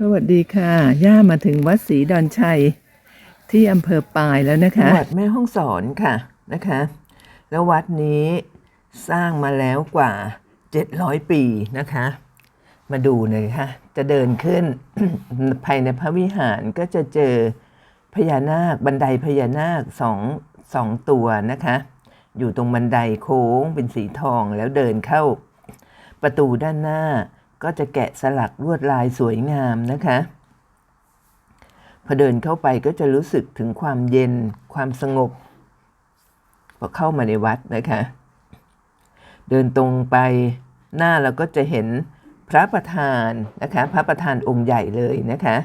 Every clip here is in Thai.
สวัสดีค่ะ ย่ามาถึงวัดศรีดอนชัย ที่อำเภอปายแล้วนะคะวัดแม่ห้องสอนค่ะนะคะ แล้ววัดนี้สร้างมาแล้วกว่า 700 ปีนะคะ มาดูเลยค่ะ จะเดินขึ้น ภายในพระวิหารก็จะเจอพญานาคบันไดพญานาคสองสองตัวนะคะ อยู่ตรงบันไดโค้งเป็นสีทองแล้วเดินเข้าประตูด้านหน้า ก็จะแกะสลักลวดลายสวยงามนะคะ พอเดินเข้าไปก็จะรู้สึกถึงความเย็นความสงบพอเข้ามาในวัดนะคะ เดินตรงไปหน้าเราก็จะเห็นพระประธานนะคะ พระประธานองค์ใหญ่เลยนะคะ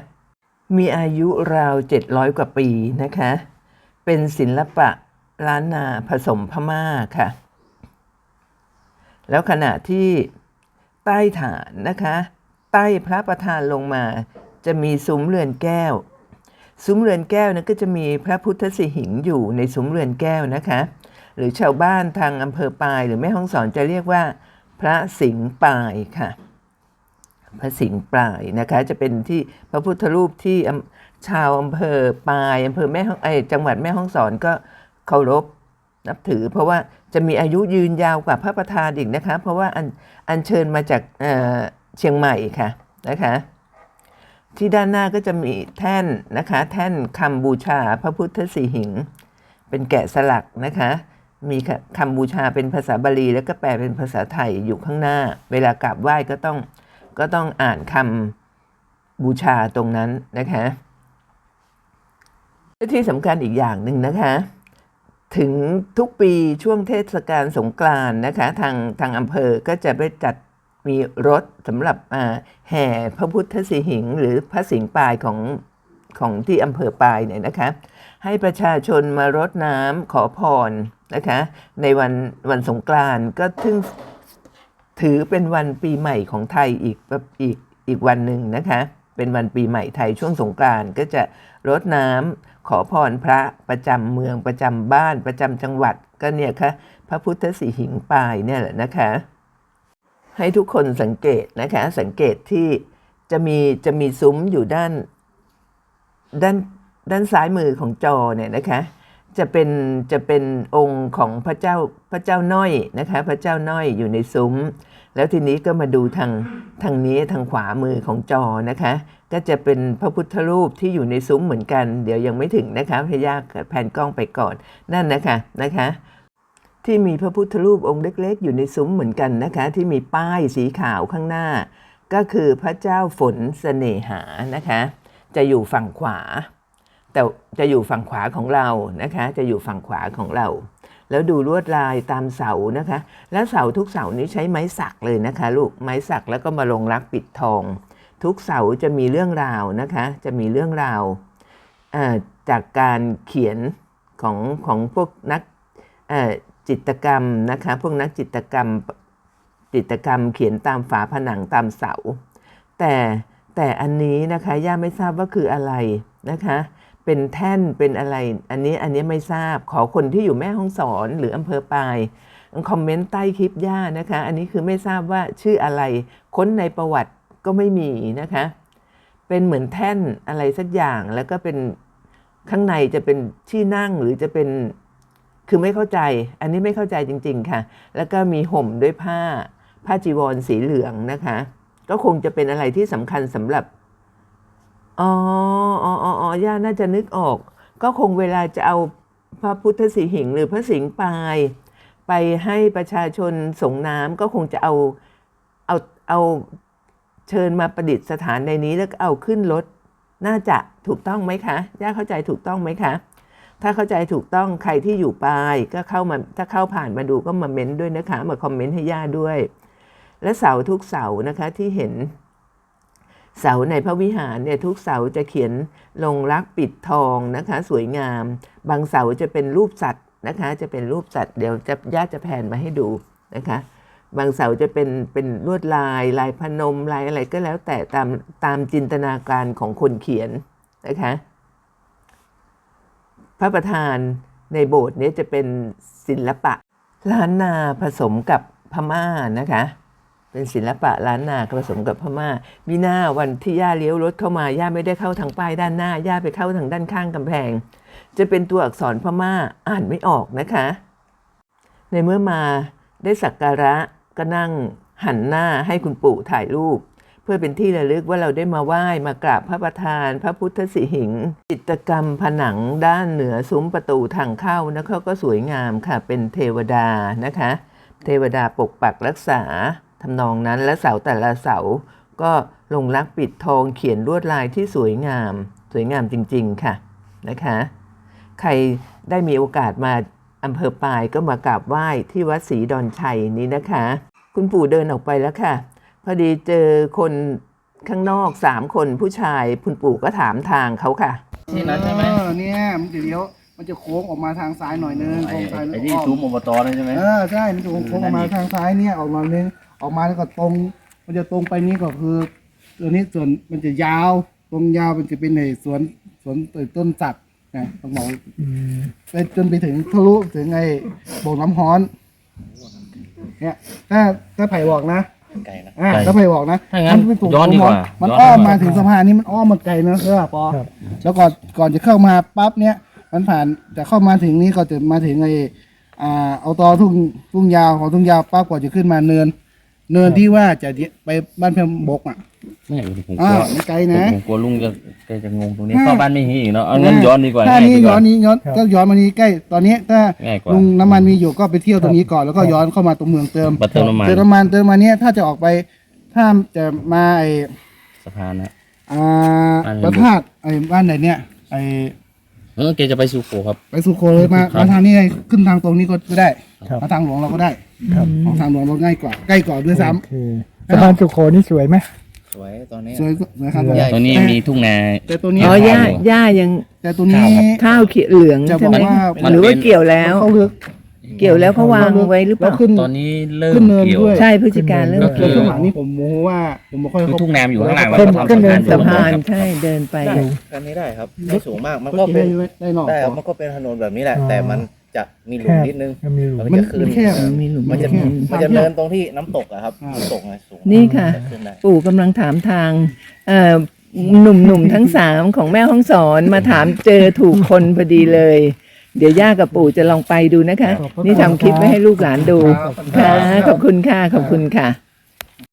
มีอายุราว 700 กว่าปีนะคะ เป็นศิลปะล้านนาผสมพม่าค่ะ แล้วขณะที่ ใต้ฐานนะคะ ใต้พระประธานลงมา จะมีซุ้มเรือนแก้ว ซุ้มเรือนแก้วนั้นก็จะมีพระพุทธสิหิงค์อยู่ในซุ้มเรือนแก้วนะคะ หรือชาวบ้านทางอำเภอปายหรือแม่ฮ่องสอนจะเรียกว่า พระสิงห์ปายค่ะ พระสิงห์ปลายนะคะจะเป็นที่พระพุทธรูปที่ชาวอำเภอปายอำเภอแม่ฮ่องไอจังหวัดแม่ฮ่องสอนก็เคารพ นับถือ เพราะว่าจะมีอายุยืนยาวกว่าพระประธานอีกนะคะเพราะว่าอันอัญเชิญมาจากเเชียงใหม่ค่ะนะคะที่ด้านหน้าก็จะมีแท่นนะคะ แท่นคำบูชาพระพุทธสีหิง เป็นแกะสลักนะคะ มีคำบูชาเป็นภาษาบาลี แล้วก็แปลเป็นภาษาไทยอยู่ข้างหน้า เวลากราบไหว้ก็ต้องก็ต้องอ่านคำบูชาตรงนั้นนะคะที่สำคัญอีกอย่างหนึ่งนะคะ ถึงทุกปีช่วงเทศกาลสงกรานต์นะคะทางทางอำเภอก็จะไปจัดมีรถสำหรับอ่าแห่พระพุทธสีหิง หรือพระสิงห์ปลายของของที่อำเภอปายเนี่ยนะคะ ให้ประชาชนมารดน้ำขอพรนะคะ ในวันวันสงกรานต์ก็ถึงถือเป็นวันปีใหม่ของไทยอีกแบบอีกอีกวันหนึ่งนะคะ เป็นวันปีใหม่ไทยช่วงสงกรานต์ก็จะรดน้ำขอพรพระประจำเมืองประจำบ้านประจำจังหวัดก็เนี่ยค่ะพระพุทธสีหิงปลายเนี่ยแหละนะคะ ให้ทุกคนสังเกตนะคะสังเกตที่จะมีจะมีซุ้มอยู่ด้านด้านด้านซ้ายมือของจอเนี่ยนะคะ จะเป็นจะเป็นองค์ของพระเจ้าพระเจ้าน้อยนะคะ พระเจ้าน้อยอยู่ในซุ้ม แล้วทีนี้ก็มาดูทางทางนี้ทางขวามือของจอนะคะ ก็จะเป็นพระพุทธรูปที่อยู่ในซุ้มเหมือนกัน เดี๋ยวยังไม่ถึงนะคะพยากแผ่นกล้องไปก่อนนั่นนะคะนะคะที่มีพระพุทธรูปองค์เล็กๆ อยู่ในซุ้มเหมือนกันนะคะ ที่มีป้ายสีขาวข้างหน้า ก็คือพระเจ้าฝนเสน่หานะคะ จะอยู่ฝั่งขวา แต่จะอยู่ฝั่งขวาของเรานะคะ จะอยู่ฝั่งขวาของเรา แล้วดูลวดลายตามเสานะคะ แล้วเสาทุกเสานี้ใช้ไม้สักเลยนะคะ ลูกไม้สักแล้วก็มาลงรักปิดทอง ทุกเสาจะมีเรื่องราวนะคะ จะมีเรื่องราวจากการเขียนของของพวกนักจิตกรรมนะคะ พวกนักจิตกรรมจิตกรรมเขียนตามฝาผนังตามเสา แต่แต่อันนี้นะคะย่าไม่ทราบว่าคืออะไรนะคะ เป็นแท่นเป็นอะไร อันนี้อันนี้ไม่ทราบขอคนที่อยู่แม่ห้องสอนหรืออำเภอปลายคอมเมนต์ใต้คลิปย่านะคะ อันนี้คือไม่ทราบว่าชื่ออะไร ค้นในประวัติก็ไม่มีนะคะ เป็นเหมือนแท่นอะไรสักอย่างแล้วก็เป็นข้างในจะเป็นที่นั่งหรือจะเป็นคือไม่เข้าใจ อันนี้ไม่เข้าใจจริง ๆค่ะ แล้วก็มีห่มด้วยผ้า ผ้าจีวรสีเหลืองนะคะ ก็คงจะเป็นอะไรที่สำคัญสำหรับ อ๋ออ๋ออ๋อย่าน่าจะนึกออก ก็คงเวลาจะเอาพระพุทธสีหิงหรือพระสิงห์ปลาย ไปให้ประชาชนส่งน้ำก็คงจะเอาเอาเอาเชิญมาประดิษฐานในนี้แล้วก็เอาขึ้นรถน่าจะถูกต้องไหมคะย่าเข้าใจถูกต้องไหมคะ ถ้าเข้าใจถูกต้องใครที่อยู่ปลายก็เข้ามาถ้าเข้าผ่านมาดูก็มาเม้นด้วยนะคะ มาคอมเมนต์ให้ย่าด้วย และเสาทุกเสานะคะที่เห็น เสาในพระวิหารเนี่ยทุกเสาจะเขียนลงรักปิดทองนะคะ สวยงาม บางเสาจะเป็นรูปสัตว์นะคะ จะเป็นรูปสัตว์เดี๋ยวจะญาติจะแผนมาให้ดูนะคะ บางเสาจะเป็นเป็นลวดลาย ลายพนมลายอะไรก็แล้วแต่ตามตามจินตนาการของคนเขียนนะคะ พระประธานในโบสถ์นี้จะเป็นศิลปะล้านนาผสมกับพม่านะคะ เป็นศิลปะล้านนาผสมกับพม่ามีหน้าวันที่ย่าเลี้ยวรถเข้ามาย่าไม่ได้เข้าทางป้ายด้านหน้าย่าไปเข้าทางด้านข้างกำแพง จะเป็นตัวอักษรพม่าอ่านไม่ออกนะคะ ในเมื่อมาได้สักการะก็นั่งหันหน้าให้คุณปู่ถ่ายรูป เพื่อเป็นที่ระลึกว่าเราได้มาไหว้มากราบพระประธาน พระพุทธสิหิงจิตกรรมผนังด้านเหนือซุ้มประตูทางเข้านะคะก็สวยงามค่ะเป็นเทวดานะคะ เทวดาปกปักรักษา ทำนองนั้นและเสาแต่ละเสาก็ลงรักปิดทองเขียนลวดลายที่สวยงาม สวยงามจริงๆค่ะนะคะ ใครได้มีโอกาสมาอำเภอปายก็มากราบไหว้ที่วัดศรีดอนชัยนี้นะคะ คุณปู่เดินออกไปแล้วค่ะ พอดีเจอคนข้างนอกสามคนผู้ชาย คุณปู่ก็ถามทางเขาค่ะที่นั้นใช่ไหมเออเนี่ยมันจะเลี้ยวมันจะโค้งออกมาทางซ้ายหน่อยนึงไอ้โค้งซ้ายแล้วไอ้ที่อ้อมซุ้มอบตนั่นใช่ไหมเออใช่มันจะโค้งออกมาทางซ้ายเนี่ยออกมานึง ออกมาแล้วก็ตรง มันจะตรงไปนี้ก็คือ ตัวนี้ส่วนมันจะยาว ตรงยาวมันจะเป็นในสวนสวนต้นสักนะต้องบอกไปจนไปถึงทะลุถึงไอ้โบกน้ำฮ้อน เนี่ยถ้าถ้าไผ่บอกนะไกลนะอ่าไกลถ้าไผ่บอกนะถ้างั้นมัเป็นถูกย้อนดีกว่ามันย้อนอ้อมดีกว่ามาถึงสะพานนี้มันอ้อมมาไกลนะเออปอแล้วก่อนก่อนจะเข้ามาปั๊บเนี้ยมันผ่านจะเข้ามาถึงนี้ก็จะมาถึงไอ้อ่าเอาตอทุ่งทุ่งยาวของทุ่งยาวปั๊บกว่าจะขึ้นมาเนิน เนินที่ว่าจะไปบ้านเพียงบกอะ ไม่ผมกอ่าลัวไม่ไกลนะ ผมกลัวลุงจะแกจะงงตรงนี้อ่าเข้าบ้านไม่ฮีอีกเนาะเอางั้นย้อนดีกว่าถ้าง่ายนี้ดีกย้อว่านนี้ย้อนก็ย้อนมานี้ใกล้ตอนนี้ถ้าง่ายกว่า ลุงน้ำมันมีอยู่ก็ไปเที่ยวตรงนี้ก่อนแล้วก็ย้อนเข้ามาตรงเมืองเติมมาเติมน้ำมัน เติมน้ำมันเติมมาเนี้ยถ้าจะออกไปถ้าจะมาไอสะพานนะ อ่าบ้านพระธาตุไอ้บ้านไหนเนี่ยไอ้เออแกจะไปสุโขครับ ไปสุโขเลยมาครับ มาทางนี้ไงขึ้นทางตรงนี้ก็ก็ได้ครับ มาทางหลวงเราก็ได้ ครับ ของทางหลวงเราง่ายกว่า ใกล้กว่าด้วยซ้ โอเคสะพานสุโขนี่สวยไหม สวยตอนนี้ำสวยสวยครับตรงนี้มีทุ่งนา แต่ตัวนี้อ๋อย่าข้าวย่ายังแต่ตัวนี้ ข้าวเขียวเหลืองจะบใช่อกไหมว่าหรือว่าเกี่ยวแล้ว เขาลึกเกี่ยวแล้วเขาวางไว้หรือเปแล้ล่าวขึ้น ตอนนี้เริ่มขึ้นเนินเกี่ยว ด้วย ใช่พฤศจิกาเริ่มก็คืแต่เกี่ยวข้างหลังนี่ผมโมโหว่าผมไม่ค่อยคือเข้า ทุ่งนามันอยู่ข้างหลังขึ้นแล้วก็ขึ้นเนินทำสะพานครับใช่เดินไปได้กันนี้ได้ครับไม่สูงมากมันก็ก็เป็ได้นได้หนอกได้ครับมันก็เป็นถนนแบบนี้แหละอ๋อแต่มัน จะมีหลุแคมบนิดนึง ก็มีหลุมแล้วมันจะขึ้นมันแคบมีหลุมมันจะแคบ มันจะเนินตรงที่น้ำตกอะครับอ่า น้ำตกไงสูงนี่ค่ะจะขึ้นได้ ปู่กำลังถามทางเอ่อหนุ่มๆทั้งสามของแม่ห้องสอนมาถามเจอถูกคนพอดีเลย เดี๋ยวย่ากับปู่จะลองไปดูนะคะ นี่ทำคลิปไว้ให้ลูกหลานดู ค่ะ ขอบคุณค่ะ ขอบคุณค่ะ